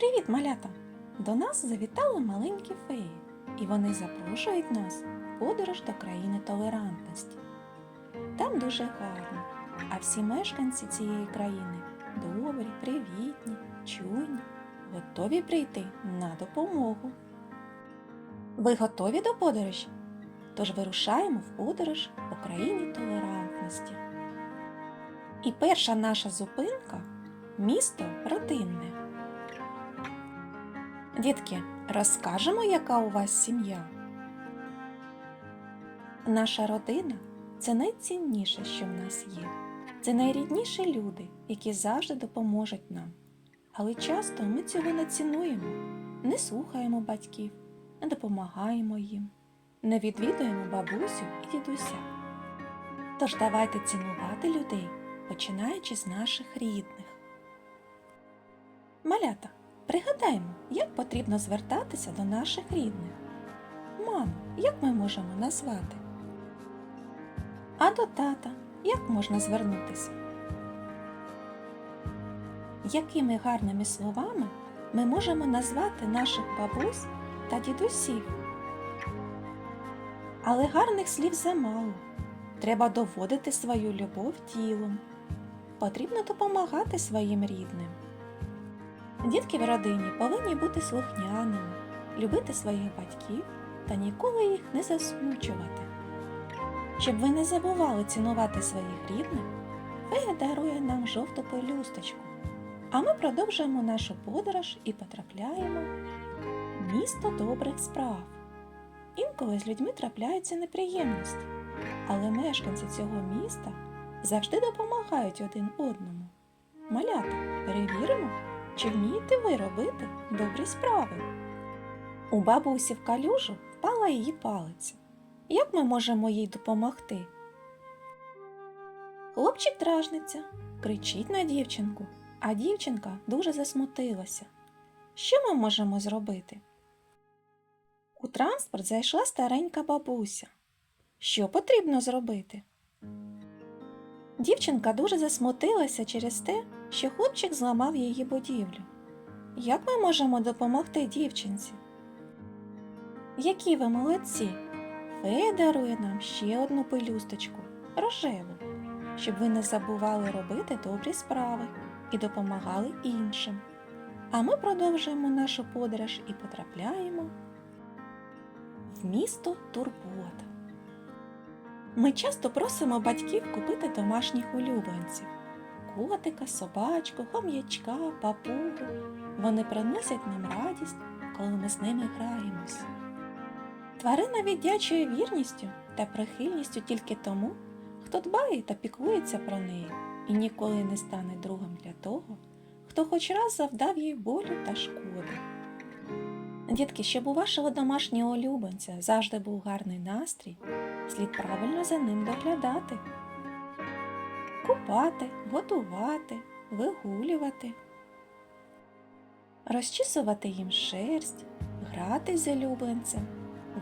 Привіт, малята! До нас завітали маленькі феї, і вони запрошують нас в подорож до країни толерантності. Там дуже гарно, а всі мешканці цієї країни добрі, привітні, чуйні, готові прийти на допомогу. Ви готові до подорожі? Тож вирушаємо в подорож по країні толерантності. І перша наша зупинка місто родинне. Дітки, розкажемо, яка у вас сім'я. Наша родина це найцінніше, що в нас є. Це найрідніші люди, які завжди допоможуть нам. Але часто ми цього не цінуємо, не слухаємо батьків, не допомагаємо їм, не відвідуємо бабусю і дідуся. Тож давайте цінувати людей, починаючи з наших рідних. Малята, пригадаємо, як потрібно звертатися до наших рідних. Мамо, як ми можемо назвати? А до тата як можна звернутися? Якими гарними словами ми можемо назвати наших бабусь та дідусів? Але гарних слів замало. Треба доводити свою любов тілом. Потрібно допомагати своїм рідним. Дітки в родині повинні бути слухняними, любити своїх батьків та ніколи їх не засмучувати. Щоб ви не забували цінувати своїх рідних, фея дарує нам жовту пелюсточку. А ми продовжуємо нашу подорож і потрапляємо в місто добрих справ. Інколи з людьми трапляються неприємності, але мешканці цього міста завжди допомагають один одному. Малята, перевіримо, чи вмієте ви робити добрі справи. У бабусі в калюжу впала її палиця. Як ми можемо їй допомогти? Хлопчик дражниться, кричить на дівчинку, а дівчинка дуже засмутилася. Що ми можемо зробити? У транспорт зайшла старенька бабуся. Що потрібно зробити? Дівчинка дуже засмутилася через те, що хлопчик зламав її будівлю. Як ми можемо допомогти дівчинці? Які ви молодці! Фея дарує нам ще одну пелюсточку рожеву, щоб ви не забували робити добрі справи і допомагали іншим. А ми продовжуємо нашу подорож і потрапляємо в місто Турбота. Ми часто просимо батьків купити домашніх улюбленців котика, собачку, хом'ячка, папугу. Вони приносять нам радість, коли ми з ними граємось. Тварина віддячує вірністю та прихильністю тільки тому, хто дбає та піклується про неї і ніколи не стане другом для того, хто хоч раз завдав їй болю та шкоди. Дітки, щоб у вашого домашнього улюбленця завжди був гарний настрій, слід правильно за ним доглядати. Купати, годувати, вигулювати, розчісувати їм шерсть, грати з улюбленцем,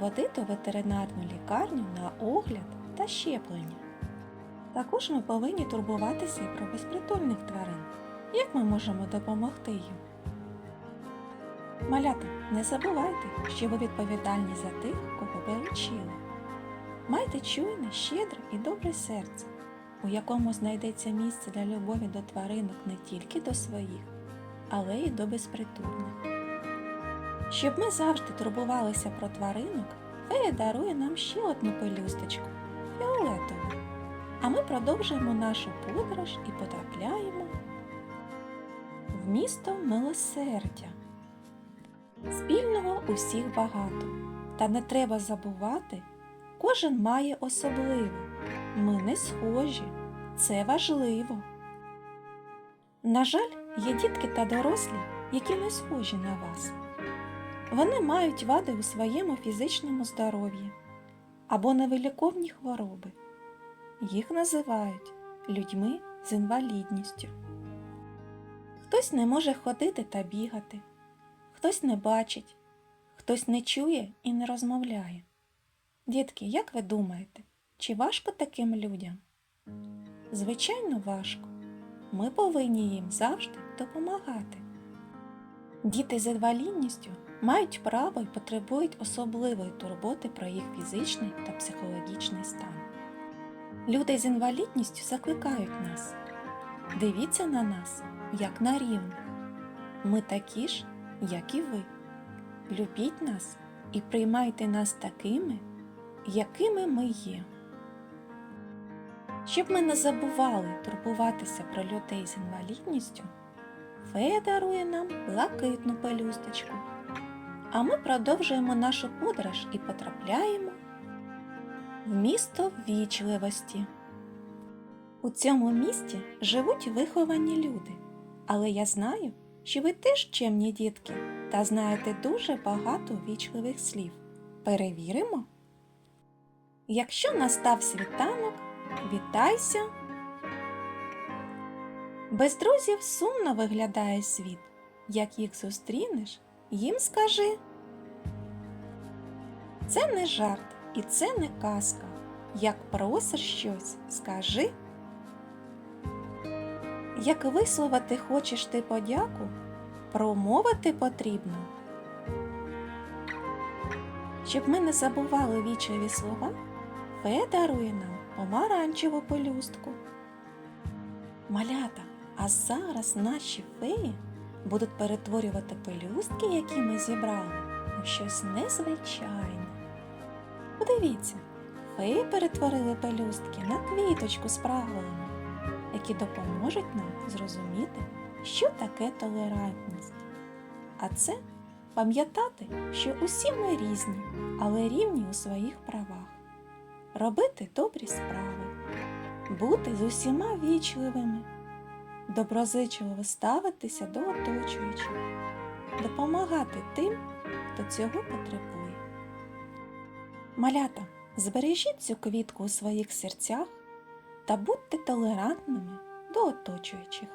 водити ветеринарну лікарню на огляд та щеплення. Також ми повинні турбуватися і про безпритульних тварин. Як ми можемо допомогти їм? Малята, не забувайте, що ви відповідальні за тих, кого ви лечили. Майте чуйне, щедре і добре серце, у якому знайдеться місце для любові до тваринок не тільки до своїх, але й до безпритульних. Щоб ми завжди турбувалися про тваринок, фея дарує нам ще одну пелюсточку фіолетову. А ми продовжуємо нашу подорож і потрапляємо в місто милосердя. Спільного усіх багато, та не треба забувати, кожен має особливе. Ми не схожі, це важливо. На жаль, є дітки та дорослі, які не схожі на вас. Вони мають вади у своєму фізичному здоров'ї або невиліковні хвороби. Їх називають людьми з інвалідністю. Хтось не може ходити та бігати, хтось не бачить, хтось не чує і не розмовляє. Дітки, як ви думаєте, чи важко таким людям? Звичайно, важко. Ми повинні їм завжди допомагати. Діти з інвалідністю мають право і потребують особливої турботи про їх фізичний та психологічний стан. Люди з інвалідністю закликають нас. Дивіться на нас, як на рівних. Ми такі ж, як і ви. Любіть нас і приймайте нас такими, якими ми є. Щоб ми не забували турбуватися про людей з інвалідністю, фея дарує нам блакитну пелюсточку. А ми продовжуємо нашу подорож і потрапляємо в місто ввічливості. У цьому місті живуть виховані люди, але я знаю, що ви теж чемні дітки та знаєте дуже багато ввічливих слів. Перевіримо. Якщо настав світанок, вітайся. Без друзів сумно виглядає світ. Як їх зустрінеш, їм скажи. Це не жарт і це не казка. Як просиш щось, скажи. Як висловити хочеш ти подяку, промовити потрібно. Щоб ми не забували вічливі слова, фея дарує нам помаранчеву пелюстку. Малята, а зараз наші феї будуть перетворювати пелюстки, які ми зібрали, у щось незвичайне. Подивіться, феї перетворили пелюстки на квіточку з правилами, які допоможуть нам зрозуміти, що таке толерантність. А це пам'ятати, що усі ми різні, але рівні у своїх правах, робити добрі справи, бути з усіма вічливими, доброзичливо ставитися до оточуючих, допомагати тим, хто цього потребує. Малята, збережіть цю квітку у своїх серцях та будьте толерантними до оточуючих.